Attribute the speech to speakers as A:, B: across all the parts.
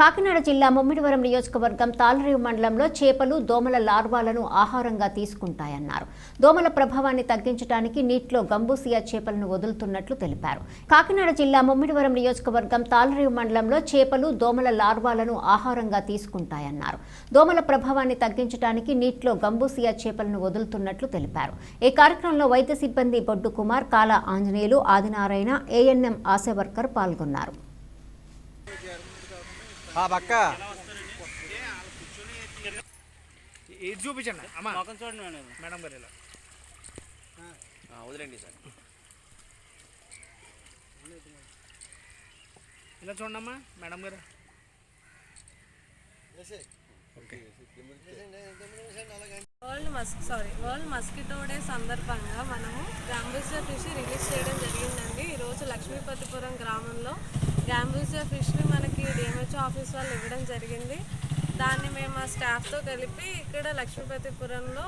A: కాకినాడ జిల్లా ముమ్మిడివరం నియోజకవర్గం తాళరేవు మండలంలో చేపలు దోమల లార్వాలను ఆహారంగా తీసుకుంటాయన్నారు. దోమల ప్రభావాన్ని తగ్గించడానికి నీటిలో గంబూసియా చేపలను వదులుతున్నట్లు తెలిపారు. కాకినాడ జిల్లా ముమ్మిడివరం నియోజకవర్గం తాళరేవు మండలంలో చేపలు దోమల లార్వాలను ఆహారంగా తీసుకుంటాయన్నారు. దోమల ప్రభావాన్ని తగ్గించడానికి నీటిలో గంబూసియా చేపలను వదులుతున్నట్లు తెలిపారు. ఈ కార్యక్రమంలో వైద్య సిబ్బంది బొడ్డు కుమార్ కాల ఆంజనేయులు ఆదినారాయణ ఏఎన్ఎం ఆశవర్కర్ పాల్గొన్నారు.
B: ఆ పక్క.
C: ఇది చూపించండి. అమ్మా.
D: చూడండి మేడం.
C: మేడం గారు ఇలా.
D: వదిలేండి సార్.
C: ఇలా చూడండి అమ్మా మేడం గారు.
E: World musk sorry world mosquito day సందర్భంగా మనము గాంబూసియా ఫిష్ రిలీజ్ చేయడం జరిగిందండి. ఈరోజు లక్ష్మీపతిపురం గ్రామంలో గాంబూసియా ఫిష్ని మనకి డిఎంహెచ్ఓ ఆఫీస్ వాళ్ళు ఇవ్వడం జరిగింది. దాన్ని మేము ఆ స్టాఫ్తో కలిపి ఇక్కడ లక్ష్మీపతిపురంలో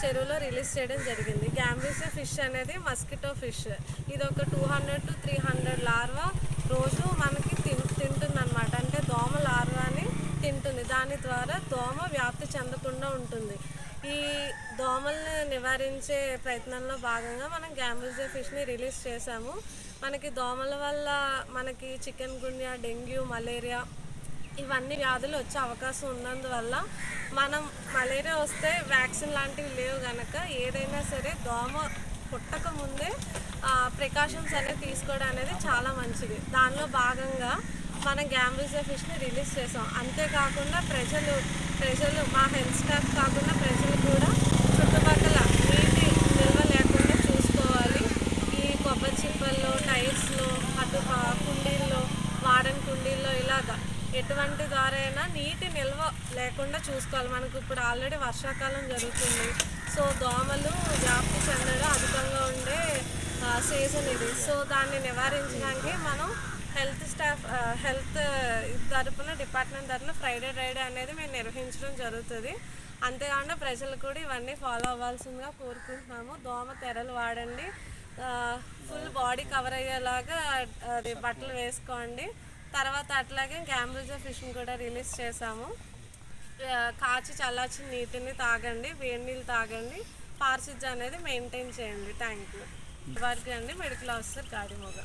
E: చెరువులో రిలీజ్ చేయడం జరిగింది. గాంబూసియా ఫిష్ అనేది మస్కిటో ఫిష్ ఇది ఒక two hundred to three hundred larva రోజు మనకి తిన్ తింటుందన్నమాట. అంటే దోమ లార్వాని తింటుంది. దాని ద్వారా దోమ వ్యాప్తి చెందకుండా ఉంటుంది. ఈ దోమల్ని నివారించే ప్రయత్నంలో భాగంగా మనం గ్యాంబుల్జే ఫిష్ని రిలీజ్ చేశాము. మనకి దోమల వల్ల మనకి చికెన్ గున్యా డెంగ్యూ మలేరియా ఇవన్నీ వ్యాధులు వచ్చే అవకాశం ఉన్నందువల్ల మనం మలేరియా వస్తే వ్యాక్సిన్ లాంటివి లేవు కనుక ఏదైనా సరే దోమ పుట్టక ముందే ప్రికాషన్స్ అనేవి తీసుకోవడం అనేది చాలా మంచిది. దానిలో భాగంగా మనం గ్యాంబుజా ఫిష్ని రిలీజ్ చేసాం. అంతేకాకుండా ప్రజలు ప్రజలు మా హెల్త్ స్టాఫ్ కాకుండా ప్రజలు కూడా చుట్టుపక్కల నీటి నిల్వ లేకుండా చూసుకోవాలి. ఈ కొబ్బరి చిప్పల్లో టైర్స్లో అటు కుండీల్లో వాడని కుండీల్లో ఇలాగా ఎటువంటి ద్వారా అయినా నీటి నిల్వ లేకుండా చూసుకోవాలి. మనకు ఇప్పుడు ఆల్రెడీ వర్షాకాలం జరుగుతుంది. సో దోమలు వ్యాప్తి చెందడం అధికంగా ఉండే సీజన్ ఇది. సో దాన్ని నివారించడానికి మనం హెల్త్ స్టాఫ్ హెల్త్ తరపున డిపార్ట్మెంట్ తరపున ఫ్రైడే డ్రైడే అనేది మేము నిర్వహించడం జరుగుతుంది. అంతేకాకుండా ప్రజలు కూడా ఇవన్నీ ఫాలో అవ్వాల్సిందిగా కోరుకుంటున్నాము. దోమ తెరలు వాడండి. ఫుల్ బాడీ కవర్ అయ్యేలాగా అది బట్టలు వేసుకోండి. తర్వాత అట్లాగే గ్యాంబుజా ఫిష్ని కూడా రిలీజ్ చేసాము కాచి చల్లార్చిన నీటిని తాగండి వేడి నీళ్ళు తాగండి. పార్సిజ్ అనేది మెయింటైన్ చేయండి. Thank you. వర్క్ అండి మెడికల్ ఆఫీసర్ గాడిమోగ